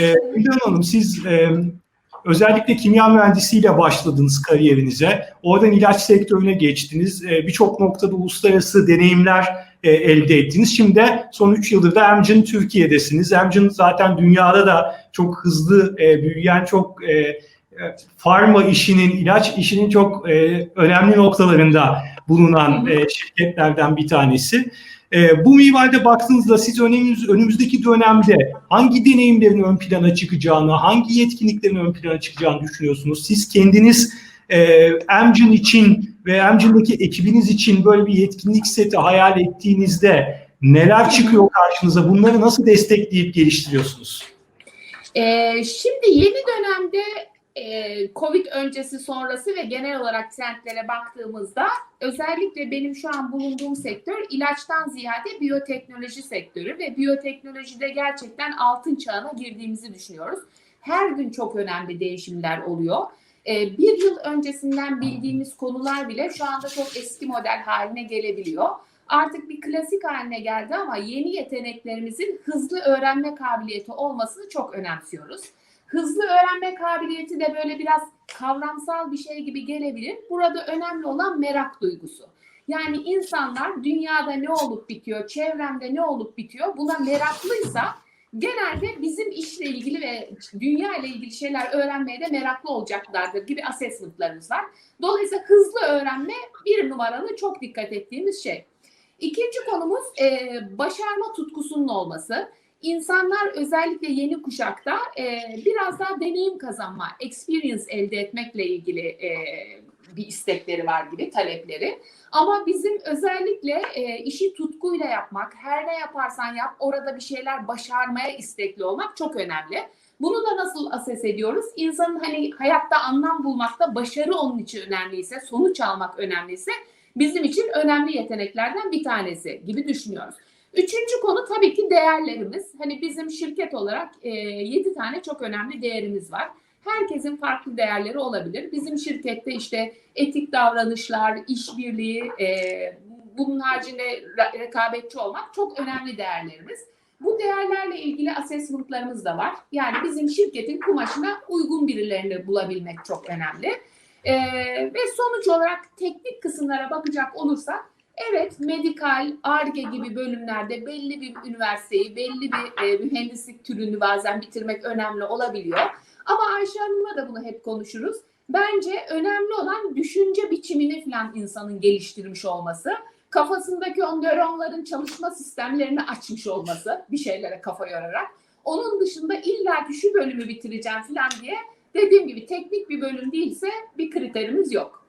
Ee, Hanım siz e, özellikle kimya mühendisiyle başladınız kariyerinize. Oradan ilaç sektörüne geçtiniz. E, Birçok noktada uluslararası deneyimler e, elde ettiniz. Şimdi de son 3 yıldır da Amgen Türkiye'desiniz. Amgen zaten dünyada da çok hızlı e, büyüyen, çok e, e, farma işinin, ilaç işinin çok e, önemli noktalarında bulunan e, şirketlerden bir tanesi. E, bu minvalde baktığınızda siz önümüz, önümüzdeki dönemde hangi deneyimlerin ön plana çıkacağını, hangi yetkinliklerin ön plana çıkacağını düşünüyorsunuz? Siz kendiniz e, için ve Amgen'deki ekibiniz için böyle bir yetkinlik seti hayal ettiğinizde neler çıkıyor karşınıza? Bunları nasıl destekleyip geliştiriyorsunuz? Ee, şimdi yeni dönemde e, Covid öncesi sonrası ve genel olarak trendlere baktığımızda özellikle benim şu an bulunduğum sektör ilaçtan ziyade biyoteknoloji sektörü ve biyoteknolojide gerçekten altın çağına girdiğimizi düşünüyoruz. Her gün çok önemli değişimler oluyor. Ee, bir yıl öncesinden bildiğimiz konular bile şu anda çok eski model haline gelebiliyor. Artık bir klasik haline geldi ama yeni yeteneklerimizin hızlı öğrenme kabiliyeti olmasını çok önemsiyoruz. Hızlı öğrenme kabiliyeti de böyle biraz kavramsal bir şey gibi gelebilir. Burada önemli olan merak duygusu. Yani insanlar dünyada ne olup bitiyor, çevremde ne olup bitiyor buna meraklıysa genelde bizim işle ilgili ve dünya ile ilgili şeyler öğrenmeye de meraklı olacaklardır gibi assessmentlarımız var. Dolayısıyla hızlı öğrenme bir numaralı çok dikkat ettiğimiz şey. İkinci konumuz e, başarma tutkusunun olması. İnsanlar özellikle yeni kuşakta e, biraz daha deneyim kazanma, experience elde etmekle ilgili e, bir istekleri var gibi, talepleri. Ama bizim özellikle e, işi tutkuyla yapmak, her ne yaparsan yap, orada bir şeyler başarmaya istekli olmak çok önemli. Bunu da nasıl ases ediyoruz? İnsanın hani hayatta anlam bulmakta başarı onun için önemliyse, sonuç almak önemliyse bizim için önemli yeteneklerden bir tanesi gibi düşünüyoruz. Üçüncü konu tabii ki değerlerimiz. Hani bizim şirket olarak e, 7 tane çok önemli değerimiz var. Herkesin farklı değerleri olabilir. Bizim şirkette işte etik davranışlar, işbirliği, e, bunun haricinde re- rekabetçi olmak çok önemli değerlerimiz. Bu değerlerle ilgili assessmentlarımız da var. Yani bizim şirketin kumaşına uygun birilerini bulabilmek çok önemli. Ee, ve sonuç olarak teknik kısımlara bakacak olursak evet medikal, ARGE gibi bölümlerde belli bir üniversiteyi, belli bir e, mühendislik türünü bazen bitirmek önemli olabiliyor. Ama Ayşe Hanım'la da bunu hep konuşuruz. Bence önemli olan düşünce biçimini falan insanın geliştirmiş olması. Kafasındaki o nöronların çalışma sistemlerini açmış olması bir şeylere kafa yorarak. Onun dışında illa şu bölümü bitireceğim falan diye dediğim gibi teknik bir bölüm değilse bir kriterimiz yok.